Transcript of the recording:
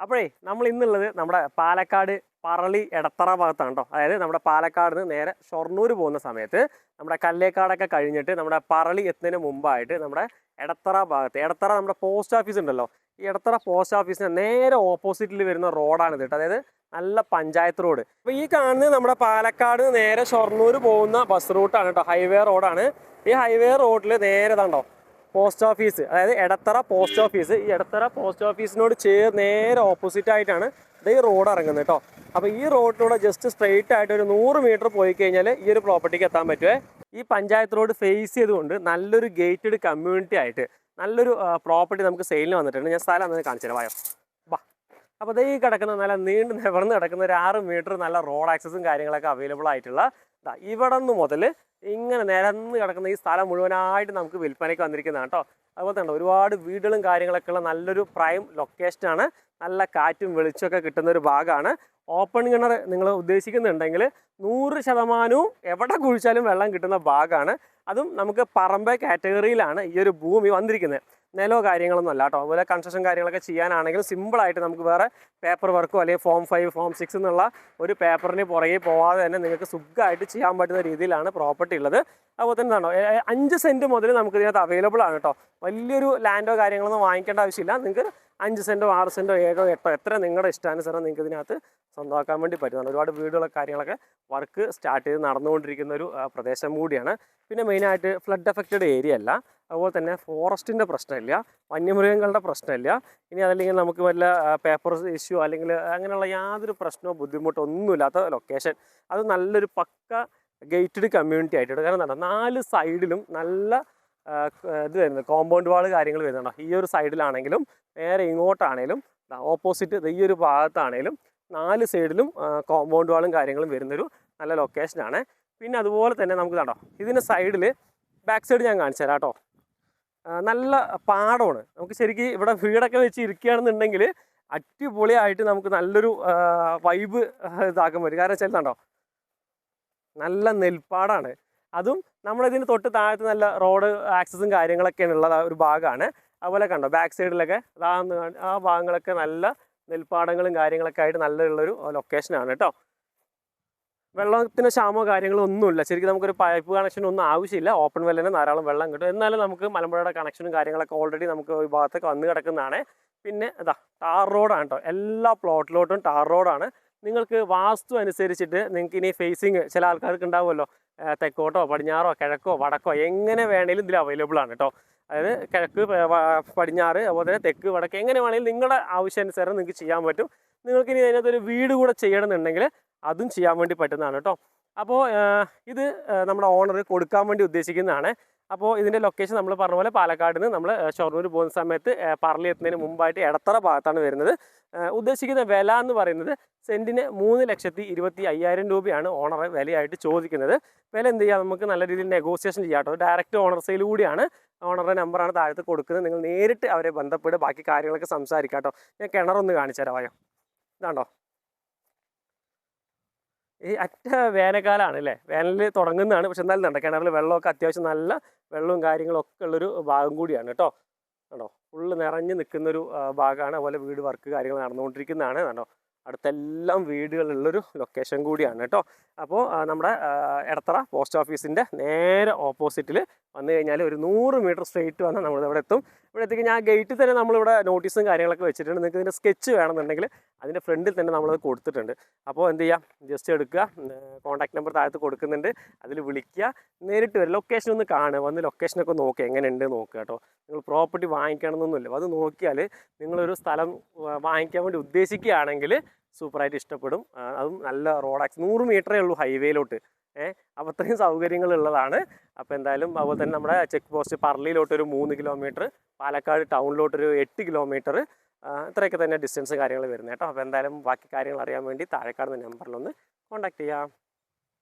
അപ്പോഴേ നമ്മൾ ഇന്നുള്ളത് നമ്മുടെ പാലക്കാട് പറളി ഇടത്തറ ഭാഗത്താണ് കേട്ടോ അതായത് നമ്മുടെ പാലക്കാട് നിന്ന് നേരെ ഷൊർണൂർ പോകുന്ന സമയത്ത് നമ്മുടെ കല്ലേക്കാടൊക്കെ കഴിഞ്ഞിട്ട് നമ്മുടെ പറളി എത്തുന്നതിന് മുമ്പായിട്ട് നമ്മുടെ ഇടത്തറ ഭാഗത്ത് ഇടത്തറ നമ്മുടെ പോസ്റ്റ് ഓഫീസ് ഉണ്ടല്ലോ. ഈ ഇടത്തറ പോസ്റ്റ് ഓഫീസിന് നേരെ ഓപ്പോസിറ്റിൽ വരുന്ന റോഡാണ് കേട്ടോ. അതായത് നല്ല പഞ്ചായത്ത് റോഡ്. അപ്പോൾ ഈ കാണുന്നത് നമ്മുടെ പാലക്കാട് നേരെ ഷൊർണൂർ പോകുന്ന ബസ് റൂട്ടാണ് കേട്ടോ ഹൈവേ റോഡാണ്. ഈ ഹൈവേ റോഡിൽ നേരെ ഇതാണ്ടോ പോസ്റ്റ് ഓഫീസ് അതായത് എടത്തറ പോസ്റ്റ് ഓഫീസ്. ഈ എടത്തറ പോസ്റ്റ് ഓഫീസിനോട് ചേർ നേരെ ഓപ്പോസിറ്റ് ആയിട്ടാണ് ഇത് ഈ റോഡ് ഇറങ്ങുന്നത് കേട്ടോ അപ്പോൾ ഈ റോഡിലൂടെ ജസ്റ്റ് സ്ട്രെയിറ്റ് ആയിട്ട് ഒരു നൂറ് മീറ്റർ പോയി കഴിഞ്ഞാൽ ഈ ഒരു പ്രോപ്പർട്ടിക്ക് എത്താൻ പറ്റുമേ ഈ പഞ്ചായത്ത് റോഡ് ഫേസ് ചെയ്തുകൊണ്ട് നല്ലൊരു ഗേറ്റഡ് കമ്മ്യൂണിറ്റി ആയിട്ട് നല്ലൊരു പ്രോപ്പർട്ടി നമുക്ക് സെയിലിന് വന്നിട്ടുണ്ട്. ഞാൻ സ്ഥലം അന്ന് കാണിച്ചു വായോ. ബാ അപ്പോൾ ഈ കിടക്കുന്ന നല്ല നീണ്ടു നിവർന്ന് കിടക്കുന്ന ഒരു ആറ് മീറ്റർ നല്ല റോഡ് ആക്സസും കാര്യങ്ങളൊക്കെ അവൈലബിൾ ആയിട്ടുള്ള ദാ ഇവിടെ നിന്ന് മുതൽ ഇങ്ങനെ നിരന്ന് കിടക്കുന്ന ഈ സ്ഥലം മുഴുവനായിട്ട് നമുക്ക് വിൽപ്പനയ്ക്ക് വന്നിരിക്കുന്നതാണ് കേട്ടോ അതുപോലെ തന്നെ ഒരുപാട് വീടുകളും കാര്യങ്ങളൊക്കെ ഉള്ള നല്ലൊരു പ്രൈം ലൊക്കേഷനാണ് നല്ല കാറ്റും വെളിച്ചമൊക്കെ കിട്ടുന്ന ഒരു ഭാഗമാണ്. ഓപ്പൺ കിണർ നിങ്ങൾ ഉദ്ദേശിക്കുന്നുണ്ടെങ്കിൽ നൂറ് ശതമാനവും എവിടെ കുഴിച്ചാലും വെള്ളം കിട്ടുന്ന ഭാഗമാണ്. അതും നമുക്ക് പറമ്പ് കാറ്റഗറിയിലാണ് ഈ ഒരു ഭൂമി വന്നിരിക്കുന്നത്. നിലോ കാര്യങ്ങളൊന്നും അല്ല കേട്ടോ. അതുപോലെ കൺസ്ട്രക്ഷൻ കാര്യങ്ങളൊക്കെ ചെയ്യാനാണെങ്കിൽ സിമ്പിളായിട്ട് നമുക്ക് വേറെ പേപ്പർ വർക്കോ അല്ലെങ്കിൽ ഫോം ഫൈവ് ഫോം സിക്സ് എന്നുള്ള ഒരു പേപ്പറിന് പുറകെ പോവാതെ തന്നെ നിങ്ങൾക്ക് സുഖമായിട്ട് ചെയ്യാൻ പറ്റുന്ന രീതിയിലാണ് പ്രോപ്പർട്ടി ഉള്ളത്. അതുപോലെ തന്നെ ഏ, അഞ്ച് സെന്റ് മുതൽ നമുക്ക് ഇതിനകത്ത് അവൈലബിൾ ആണ് കേട്ടോ. വലിയൊരു ലാൻഡോ കാര്യങ്ങളൊന്നും വാങ്ങിക്കേണ്ട ആവശ്യമില്ല. നിങ്ങൾക്ക് അഞ്ച് സെന്റോ ആറ് സെന്റോ ഏഴോ എട്ടോ എത്ര നിങ്ങളുടെ ഇഷ്ടാനുസരണം നിങ്ങൾക്ക് ഇതിനകത്ത് സ്വന്തമാക്കാൻ വേണ്ടി പറ്റുന്നതാണ് ഒരുപാട് വീടുകളൊക്കെ കാര്യങ്ങളൊക്കെ വർക്ക് സ്റ്റാർട്ട് ചെയ്ത് നടന്നുകൊണ്ടിരിക്കുന്ന ഒരു പ്രദേശം കൂടിയാണ്. പിന്നെ മെയിനായിട്ട് ഫ്ലഡ് എഫക്റ്റഡ് ഏരിയ അല്ല. അതുപോലെ തന്നെ ഫോറസ്റ്റിന്റെ പ്രശ്നമില്ല. വന്യമൃഗങ്ങളുടെ പ്രശ്നമില്ല. ഇനി അതല്ലെങ്കിൽ നമുക്ക് വല്ല പേപ്പർ ഇഷ്യൂ അല്ലെങ്കിൽ അങ്ങനെയുള്ള യാതൊരു പ്രശ്നമോ ബുദ്ധിമുട്ടോ ഒന്നുമില്ലാത്ത ലൊക്കേഷൻ അത് നല്ലൊരു പക്ക ഗേറ്റഡ് കമ്മ്യൂണിറ്റി ആയിട്ടുണ്ട്. കാരണം എന്താണ് നാല് സൈഡിലും നല്ല ഇത് വരുന്നത് കോമ്പൗണ്ട് വാൾ കാര്യങ്ങൾ വരുന്നുണ്ടോ? ഈ ഒരു സൈഡിലാണെങ്കിലും നേരെ ഇങ്ങോട്ടാണേലും ഓപ്പോസിറ്റ് ഈ ഒരു ഭാഗത്താണെങ്കിലും നാല് സൈഡിലും കോമ്പൗണ്ട് വാളും കാര്യങ്ങളും വരുന്നൊരു നല്ല ലൊക്കേഷനാണ് പിന്നെ അതുപോലെ തന്നെ നമുക്ക് കണ്ടോ ഇതിന് സൈഡിൽ ബാക്ക് സൈഡ് ഞാൻ കാണിച്ചു തരാം കേട്ടോ. നല്ല പാടമാണ്. നമുക്ക് ശരിക്കും ഇവിടെ വീടൊക്കെ വെച്ച് ഇരിക്കുകയാണെന്നുണ്ടെങ്കിൽ അടിപൊളിയായിട്ട് നമുക്ക് നല്ലൊരു വൈബ് ഇതാക്കാൻ പറ്റും. കാരണം വെച്ചാൽ കണ്ടോ നല്ല നെൽപ്പാടാണ്. അതും നമ്മളിതിന് തൊട്ട് താഴത്ത് നല്ല റോഡ് ആക്സസും കാര്യങ്ങളൊക്കെ ഉള്ള ഒരു ഭാഗമാണ്. അതുപോലെ കണ്ടോ ബാക്ക് സൈഡിലൊക്കെ അതാന്ന് ആ ഭാഗങ്ങളൊക്കെ നല്ല നെൽപ്പാടങ്ങളും കാര്യങ്ങളൊക്കെ ആയിട്ട് നല്ല നല്ലുള്ളൊരു ലൊക്കേഷനാണ് കേട്ടോ. വെള്ളത്തിന് ക്ഷാമോ കാര്യങ്ങളോ ഒന്നുമില്ല. ശരിക്കും നമുക്കൊരു പൈപ്പ് കണക്ഷൻ ഒന്നും ആവശ്യമില്ല. ഓപ്പൺ വെല്ലിന് ധാരാളം വെള്ളം കിട്ടും. എന്നാലും നമുക്ക് മലമ്പുഴയുടെ കണക്ഷനും കാര്യങ്ങളൊക്കെ ഓൾറെഡി നമുക്ക് ഈ ഭാഗത്തൊക്കെ വന്ന് കിടക്കുന്നതാണ്. പിന്നെ ഇതാ ടാർ റോഡാണ് കേട്ടോ. എല്ലാ പ്ലോട്ടിലോട്ടും ടാർ റോഡാണ് നിങ്ങൾക്ക് വാസ്തു അനുസരിച്ചിട്ട് നിങ്ങൾക്ക് ഇനി ഫേസിങ് ചില ആൾക്കാർക്ക് ഉണ്ടാവുമല്ലോ. ആ, തെക്കോട്ടോ പടിഞ്ഞാറോ കിഴക്കോ വടക്കോ എങ്ങനെ വേണേലും ഇതിൽ അവൈലബിൾ ആണ് കേട്ടോ അതായത് കിഴക്ക് പടിഞ്ഞാറ് അതുപോലെ തന്നെ തെക്ക് വടക്ക് എങ്ങനെ വേണമെങ്കിലും നിങ്ങളുടെ ആവശ്യാനുസരണം നിങ്ങൾക്ക് ചെയ്യാൻ പറ്റും. നിങ്ങൾക്ക് ഇനി അതിനകത്ത് ഒരു വീട് കൂടെ ചെയ്യണമെന്നുണ്ടെങ്കിൽ അതും ചെയ്യാൻ വേണ്ടി പറ്റുന്നതാണ് കേട്ടോ അപ്പോൾ ഇത് നമ്മുടെ ഓണർ കൊടുക്കാൻ വേണ്ടി ഉദ്ദേശിക്കുന്നതാണ്. അപ്പോൾ ഇതിന്റെ ലൊക്കേഷൻ നമ്മൾ പറഞ്ഞ പോലെ പാലക്കാട് നിന്ന് നമ്മൾ ഷൊർണൂർ പോകുന്ന സമയത്ത് പറളി എത്തുന്നതിന് മുമ്പായിട്ട് ഇടത്തറ ഭാഗത്താണ് വരുന്നത്. ഉദ്ദേശിക്കുന്ന വില എന്ന് പറയുന്നത് സെന്റിന് മൂന്ന് ലക്ഷത്തി ഇരുപത്തി അയ്യായിരം രൂപയാണ് ഓണർ വിലയായിട്ട് ചോദിക്കുന്നത്. വില എന്ത് ചെയ്യാം? നമുക്ക് നല്ല രീതിയിൽ നെഗോസിയേഷൻ ചെയ്യാം കേട്ടോ. ഡയറക്റ്റ് ഓണർ സെയിൽ കൂടിയാണ് ഓണറുടെ നമ്പറാണ് താഴത്ത് കൊടുക്കുന്നത്. നിങ്ങൾ നേരിട്ട് അവരെ ബന്ധപ്പെട്ട് ബാക്കി കാര്യങ്ങളൊക്കെ സംസാരിക്കാം കേട്ടോ. ഞാൻ കിണറൊന്ന് കാണിച്ചു തരാം ഇതാണ്ടോ? ഈ അറ്റ വേനൽക്കാലമാണ് അല്ലേ വേനലിൽ തുടങ്ങുന്നതാണ്. പക്ഷെ എന്നാലും കണ്ടോ കിണറിൽ വെള്ളമൊക്കെ അത്യാവശ്യം നല്ല വെള്ളവും കാര്യങ്ങളും ഒക്കെ ഉള്ളൊരു ഭാഗം കൂടിയാണ് കേട്ടോ. കണ്ടോ? ഫുള്ള് നിറഞ്ഞു നിൽക്കുന്നൊരു ഭാഗമാണ് അതുപോലെ വീട് വർക്ക് കാര്യങ്ങൾ നടന്നുകൊണ്ടിരിക്കുന്നതാണ്. കണ്ടോ? അടുത്തെല്ലാം വീടുകളുള്ളൊരു ലൊക്കേഷൻ കൂടിയാണ് കേട്ടോ. അപ്പോൾ നമ്മുടെ ഇടത്തറ പോസ്റ്റ് ഓഫീസിന്റെ നേരെ ഓപ്പോസിറ്റിൽ വന്നു കഴിഞ്ഞാൽ ഒരു നൂറ് മീറ്റർ സ്ട്രെയിറ്റ് വന്നാൽ നമ്മൾ ഇവിടെ എത്തും. ഇവിടെ എത്തിക്കഴിഞ്ഞാൽ ആ ഗേറ്റിൽ തന്നെ നമ്മളിവിടെ നോട്ടീസും കാര്യങ്ങളൊക്കെ വെച്ചിട്ടുണ്ട്. നിങ്ങൾക്ക് ഇതിന്റെ സ്കെച്ച് വേണമെന്നുണ്ടെങ്കിൽ അതിന്റെ ഫ്രണ്ടിൽ തന്നെ നമ്മളത് കൊടുത്തിട്ടുണ്ട്. അപ്പോൾ എന്ത് ചെയ്യാം? ജസ്റ്റ് എടുക്കുക. കോൺടാക്ട് നമ്പർ താഴത്ത് കൊടുക്കുന്നുണ്ട്. അതിൽ വിളിക്കുക. നേരിട്ട് വരും ലൊക്കേഷൻ ഒന്ന് കാണുക. വന്ന് ലൊക്കേഷനൊക്കെ നോക്കുക. എങ്ങനെയുണ്ട് നോക്കുക കേട്ടോ. നിങ്ങൾ പ്രോപ്പർട്ടി വാങ്ങിക്കണമെന്നൊന്നുമില്ല. അത് നോക്കിയാൽ നിങ്ങളൊരു സ്ഥലം വാങ്ങിക്കാൻ വേണ്ടി ഉദ്ദേശിക്കുകയാണെങ്കിൽ സൂപ്പറായിട്ട് ഇഷ്ടപ്പെടും. അതും നല്ല റോഡ് ആക്സ് നൂറ് മീറ്ററേ ഉള്ളൂ ഹൈവേയിലോട്ട്. ഏഹ് അപ്പോൾ അത്രയും സൗകര്യങ്ങളുള്ളതാണ്. അപ്പോൾ എന്തായാലും അതുപോലെ തന്നെ നമ്മുടെ ചെക്ക് പോസ്റ്റ് പറളിയിലോട്ട് ഒരു മൂന്ന് കിലോമീറ്റർ പാലക്കാട് ടൗണിലോട്ടൊരു എട്ട് കിലോമീറ്റർ ഇത്രയൊക്കെ തന്നെ ഡിസ്റ്റൻസ് കാര്യങ്ങൾ വരുന്നത് കേട്ടോ അപ്പോൾ എന്തായാലും ബാക്കി കാര്യങ്ങൾ അറിയാൻ വേണ്ടി താഴെക്കാട് നമ്പറിലൊന്ന് കോൺടാക്ട് ചെയ്യാം.